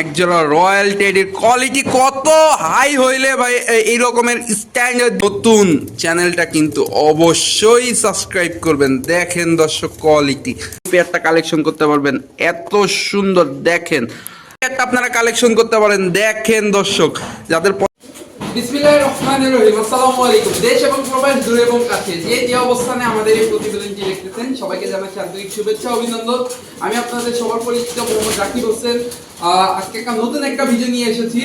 একজোড়া রয়্যাল টেডির কোয়ালিটি কত হাই হইলে ভাই এই রকমের স্ট্যান্ডার্ড নতুন চ্যানেলটা কিন্তু অবশ্যই সাবস্ক্রাইব করবেন। দেখেন দর্শক কোয়ালিটি পেয়ারটা কালেকশন করতে পারবেন। এত সুন্দর, দেখেন। পেয়ারটা আপনারা কালেকশন করতে পারেন। দেখেন দর্শক, যাদের বিসমিল্লাহির রহমানির রহিম। আসসালামু আলাইকুম দেশ এবং প্রবাস এবং কাছে। যে যে অবস্থানে আমাদের এই প্রতিবেদনটি দেখতেছেন, সবাইকে জানাচ্ছি আন্তরিক শুভেচ্ছা, অভিনন্দন। আমি আপনাদের সবার পরিচিত মোহাম্মদ জাকির হোসেন। আজকে একটা নতুন একটা ভিডিও নিয়ে এসেছি।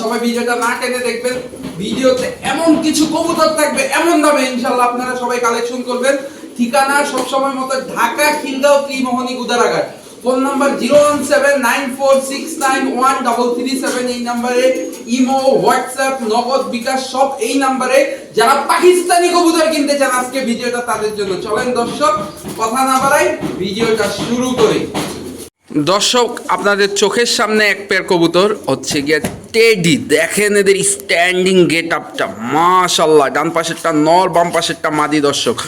সবাই ভিডিওটা না টেনে দেখবেন। ভিডিওতে এমন কিছু কবুতর থাকবে, এমন দামে ইনশাল্লাহ আপনারা সবাই কালেকশন করবেন। ঠিকানা সবসময় মতো Dhaka Khilgaon, Trimohoni, Gudaraghat. Phone number zero one seven nine four six nine one double three seven এই নাম্বারে, ইমো, হোয়াটসঅ্যাপ, নগদ বিকাশ, সব এই নাম্বারে যারা পাকিস্তানি কবুতর কিনতে চান আজকে ভিডিওটা তাদের জন্য। চলেন দর্শক, কথা না বাড়াই ভিডিওটা শুরু করি। দর্শক, আপনাদের চোখের সামনে এক পেয়ার কবুতর, হচ্ছে গিয়ে টেডি। দেখেন এদের স্ট্যান্ডিং গেট আপটা মাশাল্লাহ ডান পাশেরটা নর, বাম পাশেরটা মাদি দর্শক।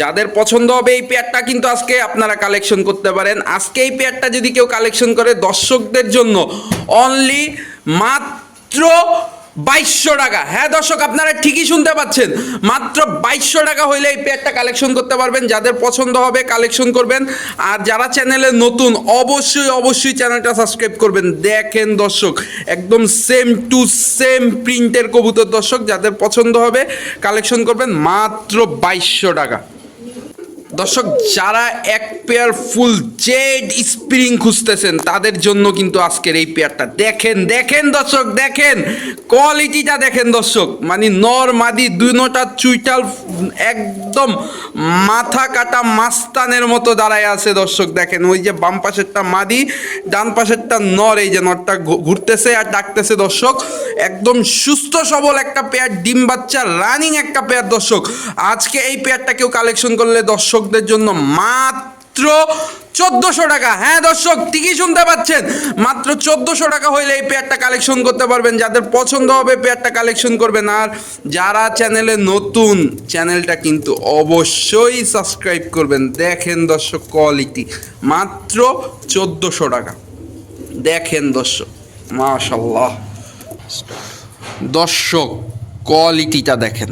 যাদের পছন্দ হবে এই পেয়ারটা কিন্তু আজকে আপনারা কালেকশন করতে পারেন। আজকে এই পেয়ারটা যদি কেউ কালেকশন করে দর্শকদের জন্য অনলি মাত্র বাইশশো টাকা। হ্যাঁ দর্শক, আপনারা ঠিকই শুনতে পাচ্ছেন। মাত্র বাইশশো টাকা হইলে এই পেয়ারটা কালেকশন করতে পারবেন। যাদের পছন্দ হবে কালেকশন করবেন। আর যারা চ্যানেলে নতুন, অবশ্যই অবশ্যই চ্যানেলটা সাবস্ক্রাইব করবেন। দেখেন দর্শক, একদম সেম টু সেম প্রিন্টের কবুতর দর্শক, যাদের পছন্দ হবে কালেকশন করবেন, মাত্র বাইশশো টাকা। দর্শক, যারা এক পেয়ার ফুল জেড স্প্রিং খুঁজতেছেন, তাদের জন্য কিন্তু আজকের এই পেয়ারটা দেখেন দেখেন দর্শক, দেখেন কোয়ালিটিটা দেখেন দর্শক। মানে নর মাদি দুনোটা চুইটাল, একদম মাথা কাটা মাস্তানের মতো দাঁড়ায় আছে দর্শক, দেখেন। ওই যে বাম পাশেরটা মাদি, ডান পাশেরটা নর, এই যে নরটা ঘুরতেছে আর ডাকতেছে দর্শক। একদম সুস্থ, সবল একটা পেয়ার ডিম বাচ্চা রানিং একটা পেয়ার দর্শক। আজকে এই পেয়ারটা কেউ কালেকশন করলে দর্শকদের জন্য মাত্র চোদ্দোশো টাকা। হ্যাঁ দর্শক, ঠিকই শুনতে পাচ্ছেন। মাত্র চোদ্দোশো টাকা হইলে এই পেয়ারটা কালেকশন করতে পারবেন। যাদের পছন্দ হবে পেয়ারটা কালেকশন করবেন। আর যারা চ্যানেলে নতুন চ্যানেলটা কিন্তু অবশ্যই সাবস্ক্রাইব করবেন। দেখেন দর্শক কোয়ালিটি মাত্র চোদ্দোশো টাকা। দেখেন দর্শক মাশাল্লাহ দর্শক কোয়ালিটিটা দেখেন।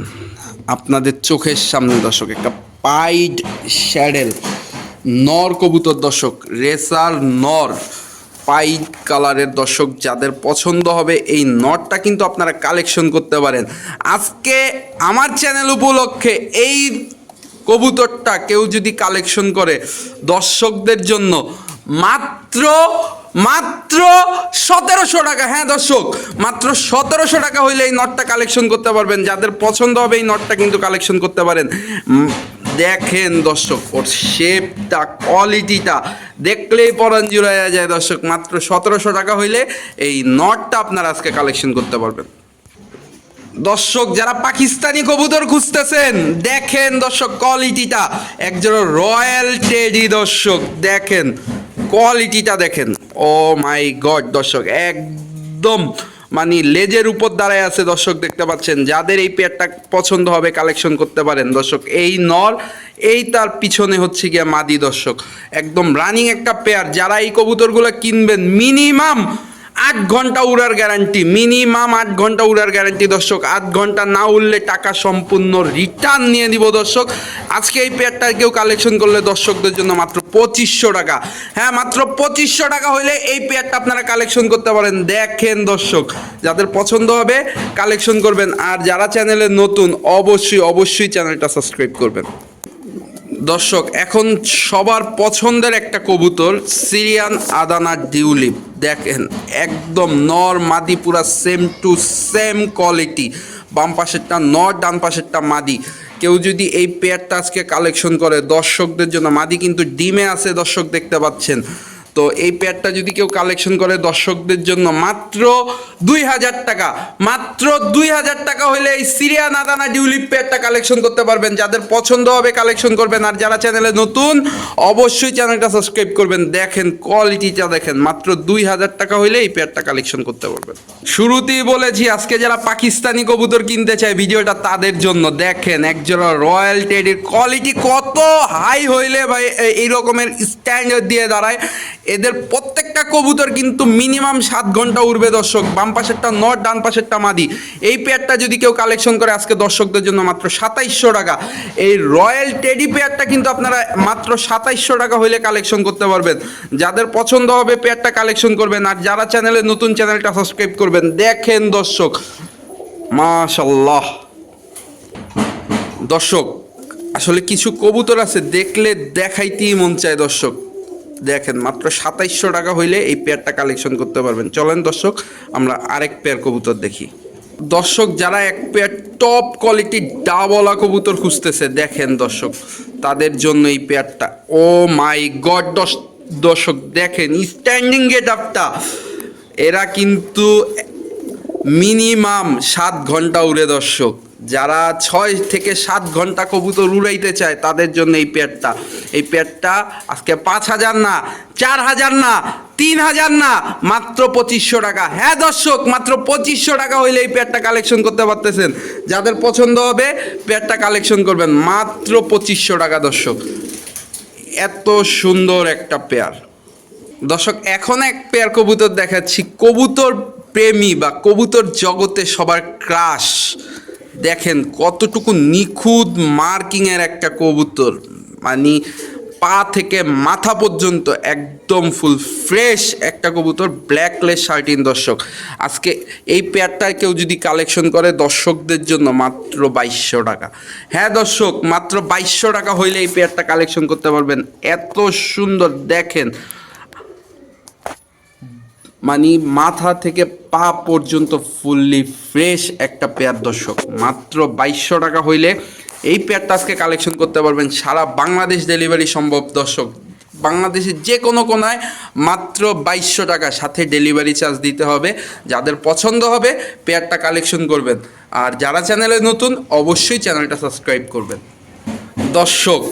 আপনাদের চোখের সামনে দর্শক, একটা পাইড শ্যাডেল। নর কবুতর দর্শক, রেসার নর, পাইড কালারের দর্শক, যাদের পছন্দ হবে এই নটটা কিন্তু আপনারা কালেকশন করতে পারেন। আজকে আমার চ্যানেল উপলক্ষে এই কবুতরটা কেউ যদি কালেকশন করে দর্শকদের জন্য, মাত্র মাত্র সতেরোশো টাকা। হ্যাঁ দর্শক, মাত্র সতেরোশো টাকা হইলে এই নটটা কালেকশন করতে পারবেন। যাদের পছন্দ হবে এই নটটা কিন্তু কালেকশন করতে পারেন। দেখেন দর্শক, ওর শেপটা কোয়ালিটিটা দেখলেই পরান জুড়াইয়া যায় দর্শক। মাত্র সতেরোশো টাকা হইলে এই নটটা আপনারা আজকে কালেকশন করতে পারবেন। দর্শক, যারা পাকিস্তানি কবুতর খুঁজতেছেন, দেখেন দর্শক কোয়ালিটিটা একজন রয়্যাল টেডি দর্শক, দেখেন। কোয়ালিটিটা দেখেন। ও মাই গড দর্শক, একদম মানে লেজের উপর দাঁড়ায় আছে দর্শক, দেখতে পাচ্ছেন। যাদের এই পেয়ারটা পছন্দ হবে, কালেকশন করতে পারেন। দর্শক, এই নর, এই তার পিছনে হচ্ছে গিয়ে মাদি দর্শক। একদম রানিং একটা পেয়ার। যারা এই কবুতরগুলো কিনবেন মিনিমাম আট ঘণ্টা উড়ার গ্যারান্টি মিনিমাম আট ঘণ্টা উড়ার গ্যারান্টি দর্শক। আট ঘণ্টা না উড়লে টাকা সম্পূর্ণ রিটার্ন নিয়ে দিব দর্শক। আজকে এই পেয়ারটা কেউ কালেকশন করলে দর্শকদের জন্য মাত্র পঁচিশশো টাকা। হ্যাঁ মাত্র পঁচিশশো টাকা হইলে এই পেয়ারটা আপনারা কালেকশন করতে পারেন। দেখেন দর্শক, যাদের পছন্দ হবে কালেকশন করবেন। আর যারা চ্যানেলে নতুন, অবশ্যই অবশ্যই চ্যানেলটা সাবস্ক্রাইব করবেন। দর্শক, এখন সবার পছন্দের একটা কবুতর, সিরিয়ান আদানা ডিউলিপ দেখেন, একদম নর মাদি, পুরা সেম টু সেম কোয়ালিটি বাম পাশেরটা নর, ডান পাশেরটা মাদি। কেউ যদি এই পেয়ারটা আজকে কালেকশন করে, দর্শকদের জন্য মাদি কিন্তু ডিমে আছে, দর্শক দেখতে পাচ্ছেন। তো এই পেয়ারটা যদি কেউ কালেকশন করে দর্শকদের জন্য মাত্র দুই হাজার টাকা, মাত্র দুই হাজার টাকা হলে এই সিরিয়ান আদানা ডিউলিপ পেয়ারটা কালেকশন করতে পারবেন। যাদের পছন্দ হবে কালেকশন করবেন, আর যারা চ্যানেলে নতুন, অবশ্যই চ্যানেলটা সাবস্ক্রাইব করবেন। দেখেন কোয়ালিটিটা দেখেন, মাত্র দুই হাজার টাকা হলে এই প্যাডটা কালেকশন করতে পারবেন। শুরুতেই বলেছি, আজকে যারা পাকিস্তানি কবুতর কিনতে চায় ভিডিওটা তাদের জন্য। দেখেন, একজোড়া রয়্যাল টেডির কোয়ালিটি কত হাই হইলে ভাই এই রকমের স্ট্যান্ডার্ড দিয়ে দাঁড়ায়। এদের প্রত্যেকটা কবুতর কিন্তু মিনিমাম সাত ঘণ্টা উড়বে দর্শক। বাম পাশেরটা নট ডান পাশেরটা মাদি। এই পেয়ারটা যদি কেউ কালেকশন করে, আজকে দর্শকদের জন্য মাত্র সাতাইশশো টাকা। এই রয়্যাল টেডি পেয়ারটা কিন্তু আপনারা মাত্র সাতাইশশো টাকা হইলে কালেকশন করতে পারবেন। যাদের পছন্দ হবে পেয়ারটা কালেকশন করবেন, আর যারা চ্যানেলে নতুন চ্যানেলটা সাবস্ক্রাইব করবেন, দেখেন দর্শক। মাশাল্লাহ দর্শক, আসলে কিছু কবুতর আছে, দেখলে দেখাইতেই মন চায় দর্শক। দেখেন, মাত্র সাতাইশশো টাকা হইলে এই পেয়ারটা কালেকশন করতে পারবেন। চলেন দর্শক, আমরা আরেক পেয়ার কবুতর দেখি। দর্শক, যারা এক পেয়ার টপ কোয়ালিটির ডাবলা কবুতর খুঁজতেছে, দেখেন দর্শক, তাদের জন্য এই পেয়ারটা ও মাই গড, দশ দর্শক, দেখেন স্ট্যান্ডিং গেট আপটা এরা কিন্তু মিনিমাম সাত ঘণ্টা উড়ে, দর্শক। যারা ছয় থেকে সাত ঘণ্টা কবুতর উড়াইতে চায়, তাদের জন্য এই পেয়ারটা এই পেয়ারটা আজকে পাঁচ হাজার না, চার হাজার না, তিন হাজার না, মাত্র পঁচিশশো টাকা। হ্যাঁ দর্শক, মাত্র পঁচিশশো টাকা হইলে এই পেয়ারটা কালেকশন করতে পারতেছেন। যাদের পছন্দ হবে পেয়ারটা কালেকশন করবেন। মাত্র পঁচিশশো টাকা দর্শক। এত সুন্দর একটা পেয়ার। দর্শক, এখন এক পেয়ার কবুতর দেখাচ্ছি। কবুতর প্রেমী বা কবুতর জগতে সবার ক্রাশ। দেখেন কতটুকু নিখুঁত মার্কিংয়ের একটা কবুতর। মানে পা থেকে মাথা পর্যন্ত একদম ফুল ফ্রেশ একটা কবুতর, ব্ল্যাকলেস শার্টিন দর্শক। আজকে এই পেয়ারটা কেউ যদি কালেকশন করে দর্শকদের জন্য মাত্র বাইশশো টাকা। হ্যাঁ দর্শক, মাত্র বাইশশো টাকা হইলে এই পেয়ারটা কালেকশন করতে পারবেন। এত সুন্দর, দেখেন মানে মাথা থেকে পা পর্যন্ত ফুললি ফ্রেশ একটা পেয়ার দর্শক। মাত্র বাইশশো টাকা হইলে এই পেয়ারটা আজকে কালেকশন করতে পারবেন। সারা বাংলাদেশ ডেলিভারি সম্ভব দর্শক। বাংলাদেশের যে কোনো কোনায় মাত্র বাইশশো টাকা সাথে ডেলিভারি চার্জ দিতে হবে। যাদের পছন্দ হবে, পেয়ারটা কালেকশন করবেন। আর যারা চ্যানেলে নতুন, অবশ্যই চ্যানেলটা সাবস্ক্রাইব করবেন। দর্শক,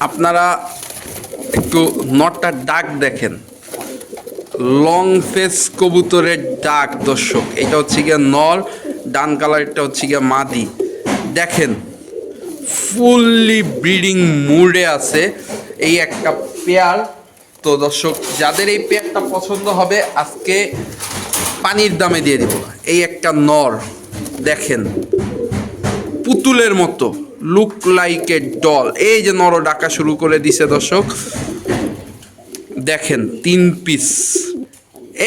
আপনারা একটু নটটা ডাক দেখেন। লং ফেস কবুতরের ডাক, দর্শক। এটা হচ্ছে গিয়ে নর, ডান কালারটা হচ্ছে গিয়ে মাদি। দেখেন ফুললি ব্রিডিং মুডে আছে এই একটা পেয়ার। তো দর্শক, যাদের এই পেয়ারটা পছন্দ হবে, আজকে পানির দামে দিয়ে দিব। এই একটা নর, দেখেন, পুতুলের মতো লুক লাইক এ ডল এই যে নর ডাকা শুরু করে দিছে দর্শক। দেখেন, তিন পিস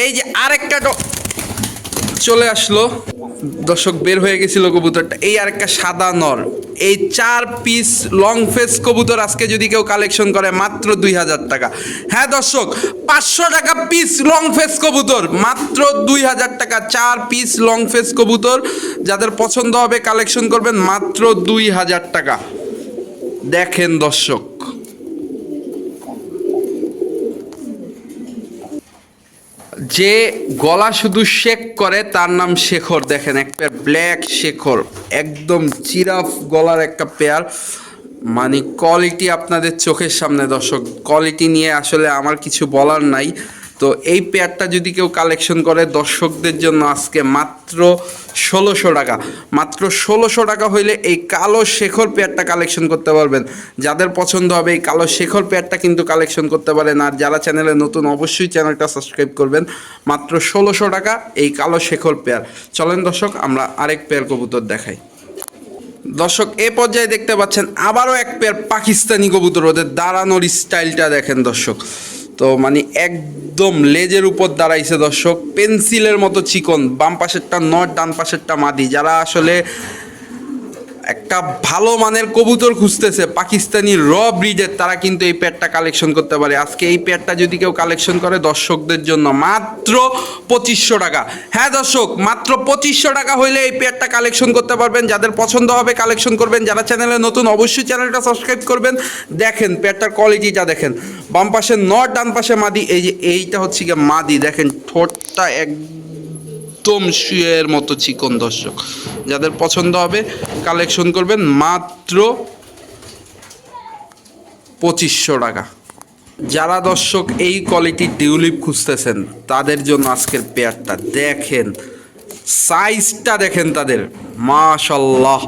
এই যে আরেকটা চলে আসলো। দর্শক, বের হয়ে গেছিল কবুতরটা। এই আরেকটা সাদা নর। এই চার পিস লং ফেস কবুতর আজকে যদি কেউ কালেকশন করে, মাত্র দুই হাজার টাকা। হ্যাঁ দর্শক, পাঁচশো টাকা পিস লং ফেস কবুতর, মাত্র দুই হাজার টাকা। চার পিস লং ফেস কবুতর, যাদের পছন্দ হবে কালেকশন করবেন, মাত্র দুই হাজার টাকা। দেখেন দর্শক। যে গলা শুধু শেক করে, তার নাম শেখর। দেখেন, এক পেয়ার ব্ল্যাক শেখর। একদম চিরাফ গলার একটা পেয়ার মানে কোয়ালিটি আপনাদের চোখের সামনে, দর্শক। কোয়ালিটি নিয়ে আসলে আমার কিছু বলার নাই। তো এই পেয়ারটা যদি কেউ কালেকশন করে, দর্শকদের জন্য আজকে মাত্র ষোলোশো টাকা। মাত্র ষোলোশো টাকা হইলে এই কালো শেখর পেয়ারটা কালেকশন করতে পারবেন। যাদের পছন্দ হবে এই কালো শেখর পেয়ারটা কিন্তু কালেকশন করতে পারেন। আর যারা চ্যানেলে নতুন, অবশ্যই চ্যানেলটা সাবস্ক্রাইব করবেন। মাত্র ষোলোশো টাকা এই কালো শেখর পেয়ার চলেন দর্শক, আমরা আরেক পেয়ার কবুতর দেখাই। দর্শক, এ পর্যায়ে দেখতে পাচ্ছেন আবারও এক পেয়ার পাকিস্তানি কবুতর। ওদের দাঁড়ানোর স্টাইলটা দেখেন দর্শক। তো মানে একদম লেজের উপর দাঁড়াইছে দর্শক, পেন্সিলের মতো চিকন, বাম পাশেরটা নট, ডান পাশেরটা মাদি। যারা আসলে একটা ভালো মানের কবুতর খুঁজতেছে পাকিস্তানি র ব্রিডের, তারা কিন্তু এই পেয়ারটা কালেকশন করতে পারে। আজকে এই পেয়ারটা যদি কেউ কালেকশন করে দর্শকদের জন্য মাত্র পঁচিশশো টাকা। হ্যাঁ দর্শক, মাত্র পঁচিশশো টাকা হইলে এই পেয়ারটা কালেকশন করতে পারবেন। যাদের পছন্দ হবে কালেকশন করবেন। যারা চ্যানেলে নতুন, অবশ্যই চ্যানেলটা সাবস্ক্রাইব করবেন। দেখেন পেয়ারটার কোয়ালিটিটা দেখেন। বাম পাশে নট, ডান পাশে মাদি। এই যে, এইটা হচ্ছে গিয়ে মাদি। দেখেন ঠোঁটটা এক একদম শুয়ের মতো চিকন দর্শক। যাদের পছন্দ হবে কালেকশন করবেন মাত্র পঁচিশশো টাকা। যারা দর্শক এই কোয়ালিটির ডিউলিপ খুঁজতেছেন, তাদের জন্য আজকের পেয়ারটা দেখেন সাইজটা দেখেন তাদের। মাশাল্লাহ।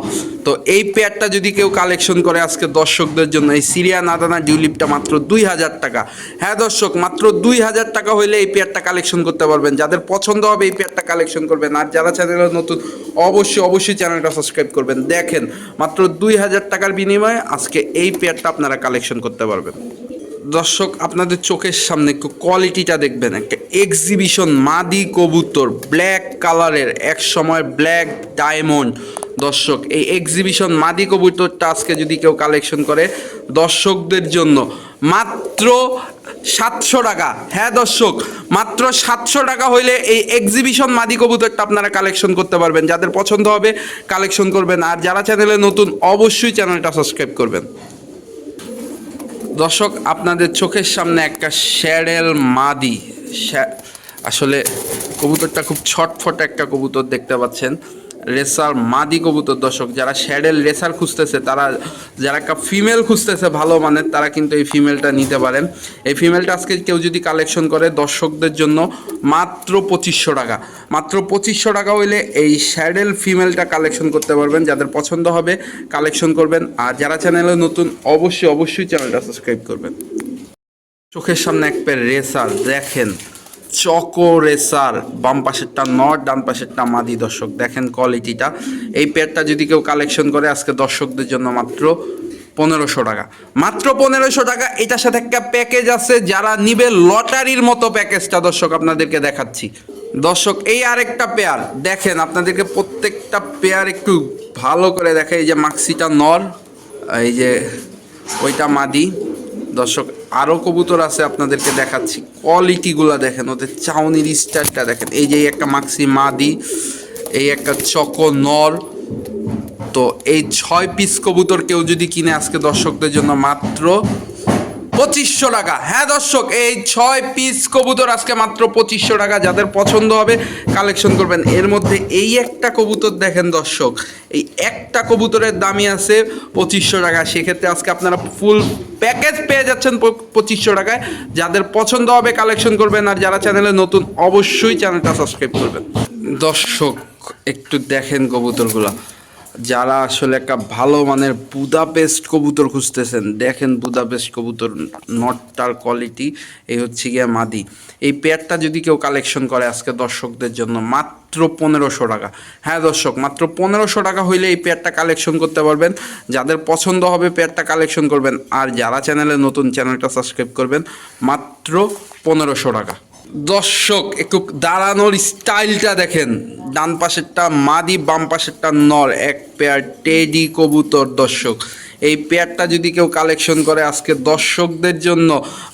তো এই পেয়ারটা যদি কেউ কালেকশন করে আজকে দর্শকদের জন্য, এই সিরিয়া নাদানা ডিউলিপটা মাত্র দুই হাজার টাকা। হ্যাঁ দর্শক, মাত্র দুই হাজার টাকা হইলে এই পেয়ারটা কালেকশন করতে পারবেন। যাদের পছন্দ হবে এই পেয়ারটা কালেকশন করবেন। আর যারা চ্যানেলে নতুন, অবশ্যই অবশ্যই চ্যানেলটা সাবস্ক্রাইব করবেন। দেখেন, মাত্র দুই হাজার টাকার বিনিময়ে আজকে এই পেয়ারটা আপনারা কালেকশন করতে পারবেন। দর্শক, আপনাদের চোখের সামনে একটু কোয়ালিটিটা দেখবেন। একটা এক্সিবিশন মাদি কবুতর ব্ল্যাক কালারের এক সময় ব্ল্যাক ডায়মন্ড দর্শক, এই এক্সিবিশন মাদি কবুতরটা আজকে যদি কেউ কালেকশন করে, দর্শকদের জন্য মাত্র সাতশো টাকা। হ্যাঁ দর্শক, মাত্র সাতশো টাকা হইলে এই এক্সিবিশন মাদি কবুতরটা আপনারা কালেকশন করতে পারবেন। যাদের পছন্দ হবে কালেকশন করবেন। আর যারা চ্যানেলে নতুন, অবশ্যই চ্যানেলটা সাবস্ক্রাইব করবেন। দর্শক, আপনাদের চোখের সামনে একটা শ্যাডেল মাদি আসলে কবুতরটা খুব ছটফট একটা কবুতর দেখতে পাচ্ছেন। রেসার মাদি কবুতর দর্শক, যারা শ্যাডেল রেসার খুঁজতেছে, তারা, যারা একটা ফিমেল খুঁজতেছে ভালো মানের, তারা কিন্তু এই ফিমেলটা নিতে পারেন। এই ফিমেলটা আজকে কেউ যদি কালেকশন করে দর্শকদের জন্য মাত্র পঁচিশশো টাকা। মাত্র পঁচিশশো টাকা হইলে এই শ্যাডেল ফিমেলটা কালেকশন করতে পারবেন, যাদের পছন্দ হবে কালেকশন করবেন। আর যারা চ্যানেলে নতুন, অবশ্যই অবশ্যই চ্যানেলটা সাবস্ক্রাইব করবেন। চোখের সামনে এক পের রেসার দেখেন। চকো রেসার বাম পাশেরটা নট, ডান পাশেরটা মাদি দর্শক। দেখেন কোয়ালিটিটা এই পেয়ারটা যদি কেউ কালেকশন করে, আজকে দর্শকদের জন্য মাত্র পনেরোশো টাকা। মাত্র পনেরোশো টাকা, এটার সাথে একটা প্যাকেজ আছে, যারা নিবে লটারির মতো প্যাকেজটা দর্শক আপনাদেরকে দেখাচ্ছি। দর্শক, এই আরেকটা পেয়ার দেখেন, আপনাদেরকে প্রত্যেকটা পেয়ার একটু ভালো করে দেখে এই যে মাক্সিটা নর, এই যে ওইটা মাদি। দর্শক আরও কবুতর আছে আপনাদেরকে দেখাচ্ছি। কোয়ালিটিগুলো দেখেন, ওদের চাউনির স্টারটা দেখেন। এই যে একটা মাক্সি মাদি এই একটা চকো নর তো এই ছয় পিস কবুতর কেউ যদি কিনে আজকে দর্শকদের জন্য মাত্র পঁচিশশো টাকা। হ্যাঁ দর্শক, এই ছয় পিস কবুতর আজকে মাত্র পঁচিশশো টাকা। যাদের পছন্দ হবে কালেকশন করবেন। এর মধ্যে এই একটা কবুতর দেখেন দর্শক, এই একটা কবুতরের দামই আছে পঁচিশশো টাকা। সেক্ষেত্রে আজকে আপনারা ফুল প্যাকেজ পেয়ে যাচ্ছেন পঁচিশশো টাকায়। যাদের পছন্দ হবে কালেকশন করবেন। আর যারা চ্যানেলে নতুন, অবশ্যই চ্যানেলটা সাবস্ক্রাইব করবেন। দর্শক, একটু দেখেন কবুতরগুলো। যারা আসলে একটা ভালো মানের বুদাপেস্ট কবুতর খুঁজতেছেন, দেখেন বুদাপেস্ট কবুতর নটটার কোয়ালিটি এই হচ্ছে গিয়ে মাদি। এই পেয়ারটা যদি কেউ কালেকশন করে আজকে দর্শকদের জন্য, মাত্র পনেরোশো টাকা। হ্যাঁ দর্শক, মাত্র পনেরোশো টাকা হইলে এই পেয়ারটা কালেকশন করতে পারবেন। যাদের পছন্দ হবে পেয়ারটা কালেকশন করবেন। আর যারা চ্যানেলে নতুন চ্যানেলটা সাবস্ক্রাইব করবেন, মাত্র পনেরোশো টাকা। দর্শক একটু দাঁড়ানোর স্টাইলটা দেখেন। ডান পাশেরটা মাদি, বাম পাশেরটা নর, এক পেয়ার টেডি কবুতর দর্শক। এই পেয়ারটা যদি কেউ কালেকশন করে আজকে দর্শকদের জন্য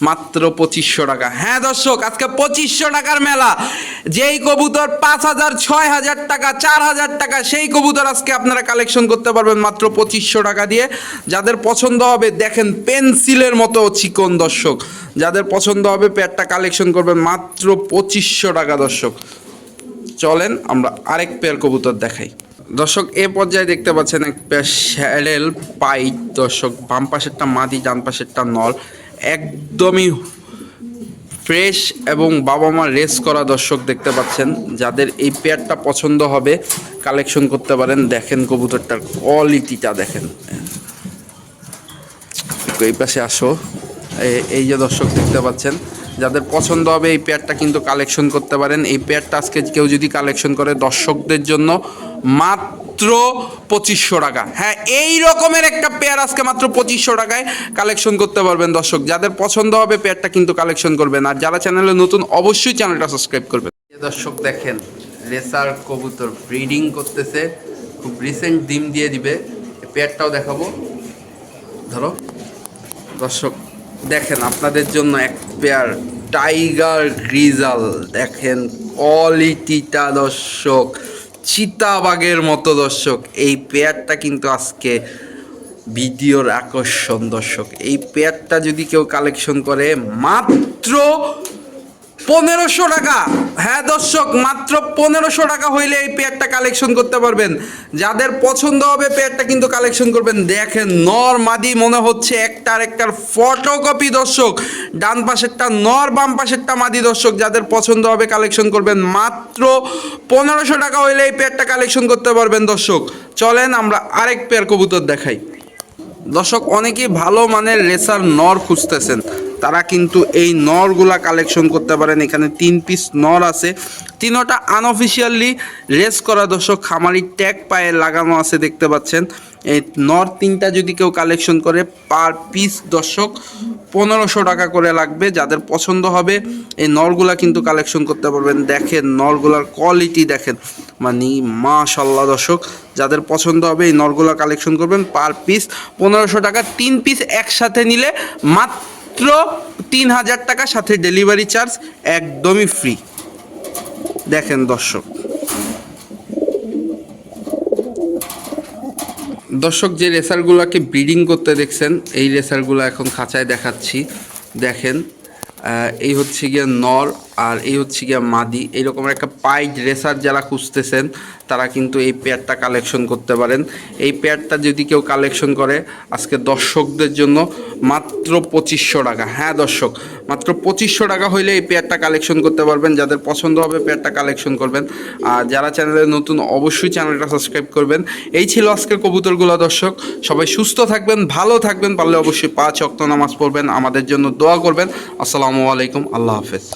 মাত্র পঁচিশশো টাকা। হ্যাঁ দর্শক, আজকে পঁচিশশো টাকার মেলা। যেই কবুতর পাঁচ হাজার, ছয় হাজার টাকা, চার হাজার টাকা, সেই কবুতর আজকে আপনারা কালেকশন করতে পারবেন মাত্র পঁচিশশো টাকা দিয়ে। যাদের পছন্দ হবে, দেখেন পেন্সিলের মতো চিকন দর্শক। যাদের পছন্দ হবে, পেয়ারটা কালেকশন করবেন মাত্র পঁচিশশো টাকা দর্শক। চলেন আমরা আরেক পেয়ার কবুতর দেখাই। দর্শক, এ পর্যায়ে দেখতে পাচ্ছেন এক পেয়ার শ্যাডেল পাইট দর্শক, বাম পাশেরটা মাদি ডান পাশেরটা নল। একদমই ফ্রেশ এবং বাবা মা রেস করা দর্শক দেখতে পাচ্ছেন। যাদের এই পেয়ারটা পছন্দ হবে, কালেকশন করতে পারেন। দেখেন কবুতরটার কোয়ালিটিটা দেখেন। একটু এই পাশে আসো। এই যে দর্শক দেখতে পাচ্ছেন যাদের পছন্দ হবে এই পেয়ারটা কিন্তু কালেকশন করতে পারেন। এই পেয়ারটা আজকে কেউ যদি কালেকশন করে দর্শকদের জন্য মাত্র পঁচিশশো টাকা। হ্যাঁ এই রকমের একটা পেয়ার আজকে মাত্র পঁচিশশো টাকায় কালেকশন করতে পারবেন দর্শক। যাদের পছন্দ হবে পেয়ারটা কিন্তু কালেকশন করবেন। আর যারা চ্যানেলে নতুন, অবশ্যই চ্যানেলটা সাবস্ক্রাইব করবেন। দর্শক, দেখেন, রেসার কবুতর ব্রিডিং করতেছে। খুব রিসেন্ট ডিম দিয়ে দিবে। পেয়ারটাও দেখাবো। ধরো। দর্শক দেখেন, আপনাদের জন্য এক পেয়ার টাইগার গ্রিজাল দেখেন কোয়ালিটিটা দর্শক চিতাবাগের মতো দর্শক। এই পেয়ারটা কিন্তু আজকে ভিডিওর আকর্ষণ দর্শক। এই পেয়ারটা যদি কেউ কালেকশন করে, মাত্র পনেরোশো টাকা। হ্যাঁ দর্শক, মাত্র পনেরোশো টাকা হইলে এই পেয়ারটা কালেকশন করতে পারবেন। যাদের পছন্দ হবে পেয়ারটা কিন্তু কালেকশন করবেন। দেখেন, নর মাদি মনে হচ্ছে একটার একটার ফটোকপি দর্শক। ডান পাশেরটা নর, বাম পাশেরটা মাদি দর্শক। যাদের পছন্দ হবে কালেকশন করবেন। মাত্র পনেরোশো টাকা হইলে এই পেয়ারটা কালেকশন করতে পারবেন দর্শক। চলেন আমরা আরেক পেয়ার কবুতর দেখাই। দর্শক, অনেকেই ভালো মানের রেসার নর খুঁজতেছেন। তারা কিন্তু এই নরগুলা কালেকশন করতে পারেন। এখানে তিন পিস নর আছে। তিনোটা আনঅফিসিয়ালি রেস করা দর্শক, খামারি ট্যাগ পায়ে লাগানো আছে দেখতে পাচ্ছেন। এই নর তিনটা যদি কেউ কালেকশন করে পার পিস দর্শক পনেরোশো টাকা করে লাগবে। যাদের পছন্দ হবে, এই নরগুলা কিন্তু কালেকশন করতে পারবেন। দেখেন নরগুলার কোয়ালিটি দেখেন। মানে মাশাল্লাহ দর্শক, যাদের পছন্দ হবে এই নরগুলা কালেকশন করবেন পার পিস পনেরোশো টাকা। তিন পিস একসাথে নিলে মাত্র তিন হাজার টাকা সাথে ডেলিভারি চার্জ একদমই ফ্রি দেখেন দর্শক। দর্শক, যে রেসারগুলোকে ব্রিডিং করতে দেখছেন, এই রেসারগুলো এখন খাঁচায় দেখাচ্ছি। দেখেন এই হচ্ছে গিয়ে নর আর এই হচ্ছে গিয়ে মাদি। এইরকম একটা পাইড রেসার যারা খুঁজতেছেন তারা কিন্তু এই পেয়ারটা কালেকশন করতে পারেন। এই পেয়ারটা যদি কেউ কালেকশন করে, আজকে দর্শকদের জন্য মাত্র পঁচিশশো টাকা। হ্যাঁ দর্শক, মাত্র পঁচিশশো টাকা হইলে এই পেয়ারটা কালেকশন করতে পারবেন। যাদের পছন্দ হবে পেয়ারটা কালেকশন করবেন। আর যারা চ্যানেলে নতুন, অবশ্যই চ্যানেলটা সাবস্ক্রাইব করবেন। এই ছিল আজকের কবুতরগুলো দর্শক। সবাই সুস্থ থাকবেন, ভালো থাকবেন, পারলে অবশ্যই পাঁচ অক্ত নামাজ পড়বেন। আমাদের জন্য দোয়া করবেন। আসসালামু আলাইকুম, আল্লাহ হাফেজ।